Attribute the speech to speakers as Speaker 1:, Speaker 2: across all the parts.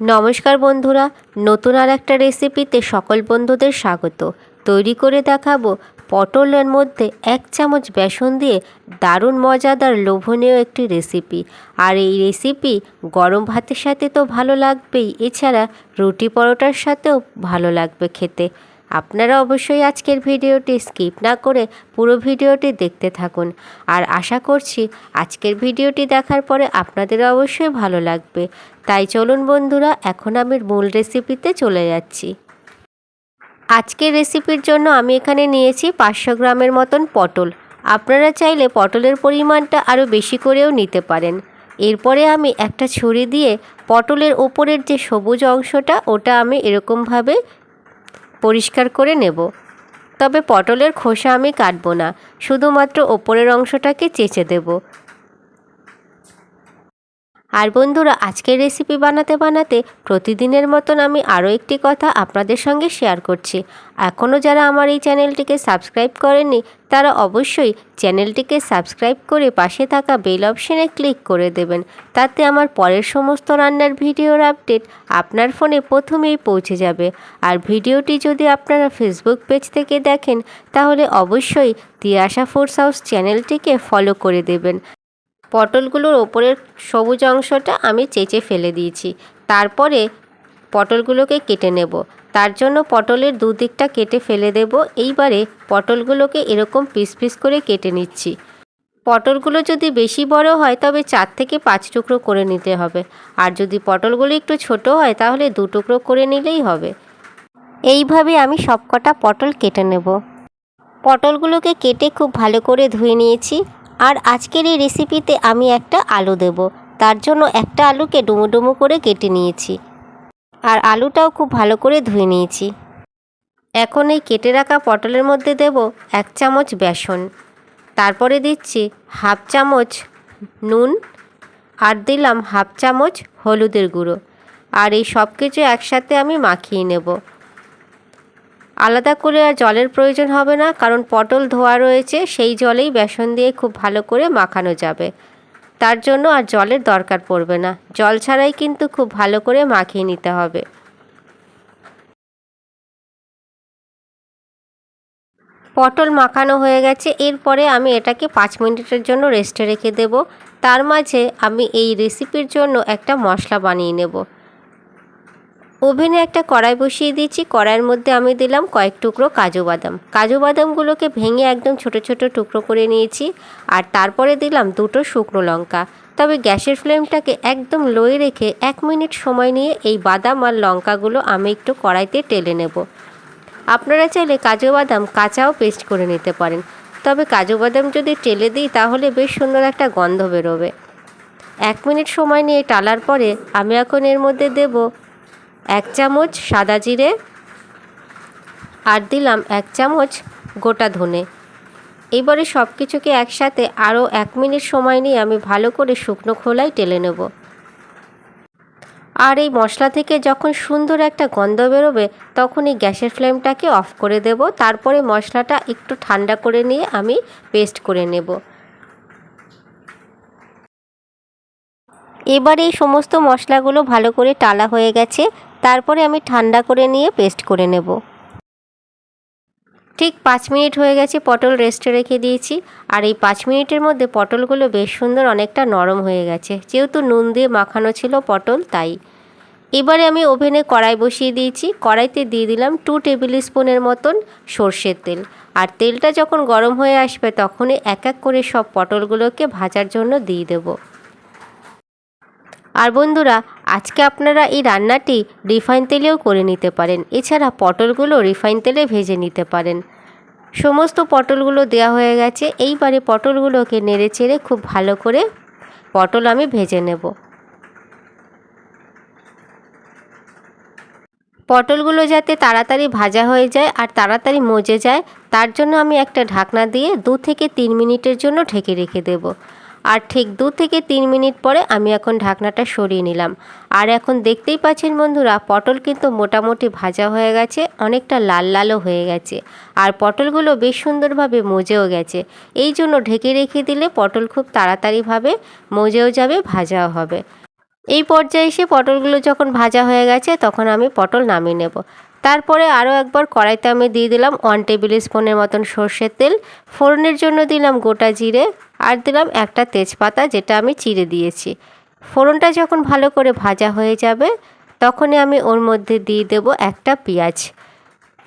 Speaker 1: নমস্কার বন্ধুরা, নতুন আর একটা রেসিপিতে সকল বন্ধুদের স্বাগত। তৈরি করে দেখাবো পটলের মধ্যে এক চামচ বেসন দিয়ে দারুণ মজাদার লোভনীয় একটি রেসিপি। আর এই রেসিপি গরম ভাতের সাথে তো ভালো লাগবেই, এছাড়া রুটি পরোটার সাথেও ভালো লাগবে খেতে। আপনারা অবশ্যই আজকের ভিডিওটি স্কিপ না করে পুরো ভিডিওটি দেখতে থাকুন। আর আশা করছি আজকের ভিডিওটি দেখার পরে আপনাদের অবশ্যই ভালো লাগবে। তাই চলুন বন্ধুরা, এখন আমি মূল রেসিপিতে চলে যাচ্ছি। আজকের রেসিপির জন্য আমি এখানে নিয়েছি পাঁচশো গ্রামের মতন পটল। আপনারা চাইলে পটলের পরিমাণটা আরও বেশি করেও নিতে পারেন। এরপরে আমি একটা ছুরি দিয়ে পটলের ওপরের যে সবুজ অংশটা, ওটা আমি এরকমভাবে পরিষ্কার করে নেব। তবে পটলের খোসা আমি কাটবো না শুধুমাত্র ওপরের অংশটাকে চেঁচে দেব। আর বন্ধুরা, আজকের রেসিপি বানাতে বানাতে প্রতিদিনের মতন আমি আরও একটি কথা আপনাদের সঙ্গে শেয়ার করছি। এখনও যারা আমার এই চ্যানেলটিকে সাবস্ক্রাইব করেননি, তারা অবশ্যই চ্যানেলটিকে সাবস্ক্রাইব করে পাশে থাকা বেল অপশানে ক্লিক করে দেবেন। তাতে আমার পরের সমস্ত রান্নার ভিডিওর আপডেট আপনার ফোনে প্রথমেই পৌঁছে যাবে। আর ভিডিওটি যদি আপনারা ফেসবুক পেজ থেকে দেখেন, তাহলে অবশ্যই তিয়াশা ফোর্স হাউস চ্যানেলটিকে ফলো করে দেবেন। পটলগুলোর ওপরের সবুজ অংশটা আমি চেঁচে ফেলে দিয়েছি। তারপরে পটলগুলোকে কেটে নেব। তার জন্য পটলের দুদিকটা কেটে ফেলে দেব। এইবারে পটলগুলোকে এরকম পিস পিস করে কেটে নিচ্ছি। পটলগুলো যদি বেশি বড় হয়, তবে চার থেকে পাঁচ টুকরো করে নিতে হবে। আর যদি পটলগুলো একটু ছোট হয়, তাহলে দু টুকরো করে নিলেই হবে। এইভাবে আমি সবকটা পটল কেটে নেব। পটলগুলোকে কেটে খুব ভালো করে ধুয়ে নিয়েছি। আর আজকের এই রেসিপিতে আমি একটা আলু দেব। তার জন্য একটা আলুকে ডুমো ডুমো করে কেটে নিয়েছি। আর আলুটাও খুব ভালো করে ধুয়ে নিয়েছি। এখন এই কেটে রাখা পটলের মধ্যে দেব এক চামচ বেসন। তারপরে দিচ্ছি হাফ চামচ নুন আর দিলাম হাফ চামচ হলুদের গুঁড়ো। আর এই সব কিছু একসাথে আমি মাখিয়ে নেব। আলাদা করে আর জলের প্রয়োজন হবে না, কারণ পটল ধোয়া রয়েছে, সেই জলেই বেসন দিয়ে খুব ভালো করে মাখানো যাবে। তার জন্য আর জলের দরকার পড়বে না। জল ছাড়াই কিন্তু খুব ভালো করে মাখিয়ে নিতে হবে। পটল মাখানো হয়ে গেছে, এরপরে আমি এটাকে পাঁচ মিনিটের জন্য রেস্টে রেখে দেব। তার মাঝে আমি এই রেসিপির জন্য একটা মশলা বানিয়ে নেব। ওভেনে একটা কড়াই বসিয়ে দিয়েছি। কড়াইয়ের মধ্যে আমি দিলাম কয়েক টুকরো কাজু বাদাম। কাজু বাদামগুলোকে ভেঙে একদম ছোট ছোট টুকরো করে নিয়েছি আর তারপরে দিলাম দুটো শুকনো লঙ্কা। তবে গ্যাসের ফ্লেমটাকে একদম লোয়ে রেখে এক মিনিট সময় নিয়ে এই বাদাম আর লঙ্কাগুলো আমি একটু কড়াইতে টেলে নেব। আপনারা চাইলে কাজু বাদাম কাঁচাও পেস্ট করে নিতে পারেন। তবে কাজু বাদাম যদি টেলে দিই তাহলে বেশ সুন্দর একটা গন্ধ বেরোবে। এক মিনিট সময় নিয়ে টালার পরে আমি এখন এর মধ্যে দেবো এক চামচ সাদা জিরে আর দিলাম এক চামচ গোটা ধনে। এবারে সব কিছুকে একসাথে আরও এক মিনিট সময় নিয়ে আমি ভালো করে শুকনো খোলায় টেলে নেব। আর এই মশলা থেকে যখন সুন্দর একটা গন্ধ বেরোবে তখন এই গ্যাসের ফ্লেমটাকে অফ করে দেব। তারপরে মশলাটা একটু ঠান্ডা করে নিয়ে আমি পেস্ট করে নেব। এবার এই সমস্ত মশলাগুলো ভালো করে টালা হয়ে গেছে। তারপরে আমি ঠান্ডা করে নিয়ে পেস্ট করে নেব। ঠিক পাঁচ মিনিট হয়ে গেছে, পটল রেস্টে রেখে দিয়েছি। আর এই পাঁচ মিনিটের মধ্যে পটলগুলো বেশ সুন্দর অনেকটা নরম হয়ে গেছে। যেহেতু নুন দিয়ে মাখানো ছিল পটল, তাই। এবারে আমি ওভেনে কড়াই বসিয়ে দিয়েছি। কড়াইতে দিয়ে দিলাম টু টেবিল স্পুনের মতন সর্ষের তেল। আর তেলটা যখন গরম হয়ে আসবে, তখনই এক এক করে সব পটলগুলোকে ভাজার জন্য দিয়ে দেবো। আর বন্ধুরা আজকে আপনারা এই রান্নাটি রিফাইন তেলেও করে নিতে পারেন। এছাড়া পটলগুলো রিফাইন তেলে ভেজে নিতে পারেন। সমস্ত পটলগুলো দেওয়া হয়ে গেছে। এইবারে পটলগুলোকে নেড়ে চেড়ে খুব ভালো করে পটল আমি ভেজে নেব। পটলগুলো যাতে তাড়াতাড়ি ভাজা হয়ে যায় আর তাড়াতাড়ি মজে যায়, তার জন্য আমি একটা ঢাকনা দিয়ে দু থেকে তিন মিনিটের জন্য ঢেকে রেখে দেবো। আর ঠিক দু থেকে তিন মিনিট পরে আমি এখন ঢাকনাটা সরিয়ে নিলাম। আর এখন দেখতেই পাচ্ছেন বন্ধুরা, পটল কিন্তু মোটামুটি ভাজা হয়ে গেছে, অনেকটা লাল লালও হয়ে গেছে। আর পটলগুলো বেশ সুন্দরভাবে মজেও গেছে। এই জন্য ঢেকে রেখে দিলে পটল খুব তাড়াতাড়িভাবে মজেও যাবে, ভাজাও হবে। এই পর্যায়ে এসে পটলগুলো যখন ভাজা হয়ে গেছে, তখন আমি পটল নামিয়ে নেব। তারপরে আরও একবার কড়াইতে আমি দিয়ে দিলাম ওয়ান টেবিল স্পুনের মতন সর্ষের তেল। ফোড়নের জন্য দিলাম গোটা জিরে আর দিলাম একটা তেজপাতা যেটা আমি চিড়ে দিয়েছি। ফোড়নটা যখন ভালো করে ভাজা হয়ে যাবে, তখনই আমি ওর মধ্যে দিয়ে দেব একটা পেঁয়াজ।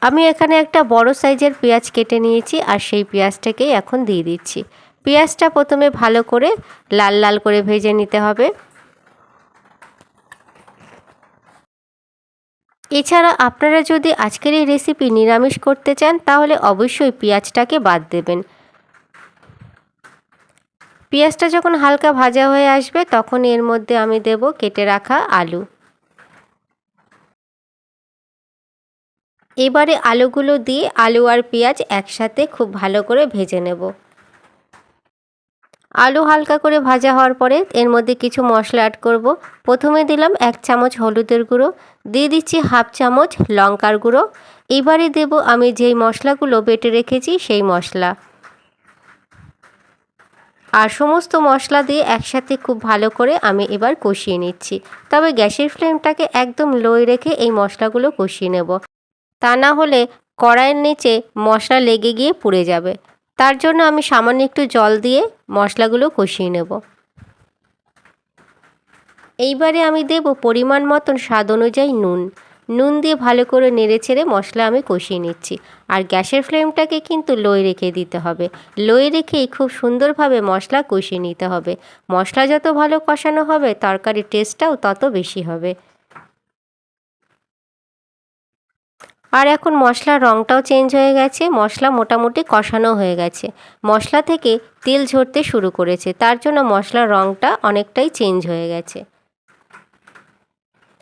Speaker 1: আমি এখানে একটা বড় সাইজের পেঁয়াজ কেটে নিয়েছি আর সেই পেঁয়াজটাকেই এখন দিয়ে দিচ্ছি। পেঁয়াজটা প্রথমে ভালো করে লাল লাল করে ভেজে নিতে হবে। এছাড়া আপনারা যদি আজকের এই রেসিপি নিরামিষ করতে চান, তাহলে অবশ্যই পেঁয়াজটাকে বাদ দেবেন। পেঁয়াজটা যখন হালকা ভাজা হয়ে আসবে, তখন এর মধ্যে আমি দেব কেটে রাখা আলু। এবারে আলুগুলো দিয়ে আলু আর পেঁয়াজ একসাথে খুব ভালো করে ভেজে নেব। আলু হালকা করে ভাজা হওয়ার পরে এর মধ্যে কিছু মশলা অ্যাড করব। প্রথমে দিলাম এক চামচ হলুদের গুঁড়ো, দিয়ে দিচ্ছি হাফ চামচ লঙ্কার গুঁড়ো। এবারে দেব আমি যেই মশলাগুলো বেটে রেখেছি সেই মশলা। আর সমস্ত মশলা দিয়ে একসাথে খুব ভালো করে আমি এবার কষিয়ে নিচ্ছি। তবে গ্যাসের ফ্লেমটাকে একদম লোয় রেখে এই মশলাগুলো কষিয়ে নেব। তা না হলে কড়াইয়ের নিচে মশলা লেগে গিয়ে পুড়ে যাবে। তার জন্য আমি সামান্য একটু জল দিয়ে মশলাগুলো কষিয়ে নেব। এইবারে আমি দেব পরিমাণ মতন স্বাদ অনুযায়ী নুন। নুন দিয়ে ভালো করে নেড়ে ছেড়ে মশলা আমি কষিয়ে নিচ্ছি। আর গ্যাসের ফ্লেমটাকে কিন্তু লোয় রেখে দিতে হবে। লোয়ে রেখেই খুব সুন্দরভাবে মশলা কষিয়ে নিতে হবে। মশলা যত ভালো কষানো হবে, তরকারির টেস্টটাও তত বেশি হবে। আর এখন মশলার রঙটাও চেঞ্জ হয়ে গেছে, মশলা মোটামুটি কষানো হয়ে গেছে। মশলা থেকে তেল ঝরতে শুরু করেছে, তার জন্য মশলার রঙটা অনেকটাই চেঞ্জ হয়ে গেছে।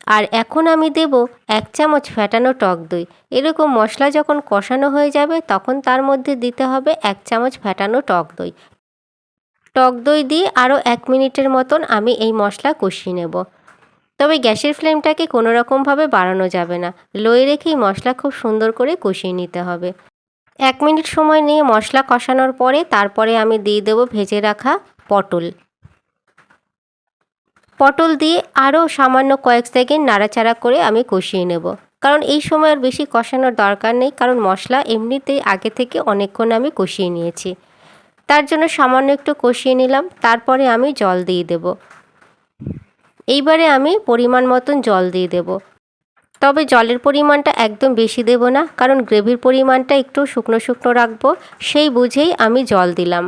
Speaker 1: আর এখন আমি দেব এক চামচ ফ্যাটানো টক দই। এরকম মশলা যখন কষানো হয়ে যাবে, তখন তার মধ্যে দিতে হবে এক চামচ ফ্যাটানো টক দই। টক দই দিয়ে আরও এক মিনিটের মতন আমি এই মশলা কষিয়ে নেব। তবে গ্যাসের ফ্লেমটাকে কোনো রকমভাবে বাড়ানো যাবে না। লোয়ে রেখেই মশলা খুব সুন্দর করে কষিয়ে নিতে হবে। এক মিনিট সময় নিয়ে মশলা কষানোর পরে তারপরে আমি দিয়ে দেবো ভেজে রাখা পটল। পটল দিয়ে আরও সামান্য কয়েক সেকেন্ড নাড়াচাড়া করে আমি কষিয়ে নেব। কারণ এই সময় আর বেশি কষানোর দরকার নেই, কারণ মশলা এমনিতেই আগে থেকে অনেকক্ষণ আমি কষিয়ে নিয়েছি। তার জন্য সামান্য একটু কষিয়ে নিলাম, তারপরে আমি জল দিয়ে দেব। এইবারে আমি পরিমাণ মতন জল দিয়ে দেব। তবে জলের পরিমাণটা একদম বেশি দেব না, কারণ গ্রেভির পরিমাণটা একটু শুকনো শুকনো রাখব, সেই বুঝেই আমি জল দিলাম।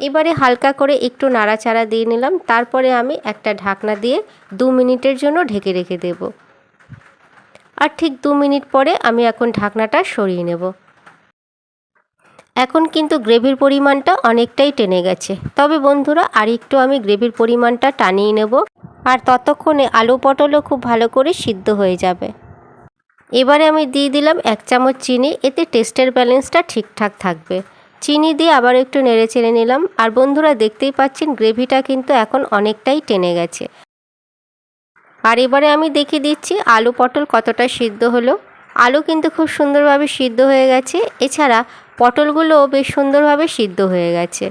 Speaker 1: এবারে হালকা করে একটু নাড়াচাড়া দিয়ে নিলাম, তারপরে আমি একটা ঢাকনা দিয়ে দু মিনিটের জন্য ঢেকে রেখে দেব। আর ঠিক দু মিনিট পরে আমি এখন ঢাকনাটা সরিয়ে নেব। এখন কিন্তু গ্রেভির পরিমাণটা অনেকটাই টেনে গেছে। তবে বন্ধুরা আর একটু আমি গ্রেভির পরিমাণটা টানিয়ে নেব আর ততক্ষণে আলু পটলও খুব ভালো করে সিদ্ধ হয়ে যাবে। এবারে আমি দিয়ে দিলাম এক চামচ চিনি, এতে টেস্টের ব্যালেন্সটা ঠিকঠাক থাকবে। চিনি দিয়ে আবার একটু নেড়ে চেড়ে নিলাম আর বন্ধুরা, দেখতেই পাচ্ছেন গ্রেভিটা কিন্তু এখন অনেকটাই টেনে গেছে। আর এবারে আমি দেখিয়ে দিচ্ছি আলু পটল কতটা সিদ্ধ হলো। আলু কিন্তু খুব সুন্দরভাবে সিদ্ধ হয়ে গেছে। এছাড়া পটলগুলোও বেশ সুন্দরভাবে সিদ্ধ হয়ে গেছে।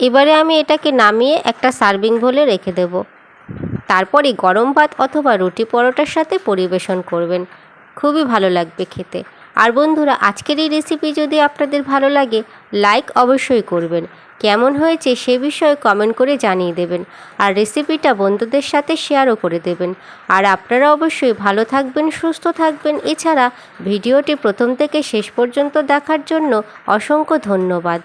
Speaker 1: এবারে আমি এটাকে নামিয়ে একটা সার্ভিং বলে রেখে দেব। তারপরে গরম ভাত অথবা রুটি পরোটার সাথে পরিবেশন করবেন। খুবই ভালো লাগবে খেতে। আর বন্ধুরা, আজকের এই রেসিপি যদি আপনাদের ভালো লাগে লাইক অবশ্যই করবেন। কেমন হয়েছে সে বিষয়ে কমেন্ট করে জানিয়ে দেবেন। আর রেসিপিটা বন্ধুদের সাথে শেয়ারও করে দেবেন। আর আপনারা অবশ্যই ভালো থাকবেন, সুস্থ থাকবেন। এছাড়া ভিডিওটি প্রথম থেকে শেষ পর্যন্ত দেখার জন্য অসংখ্য ধন্যবাদ।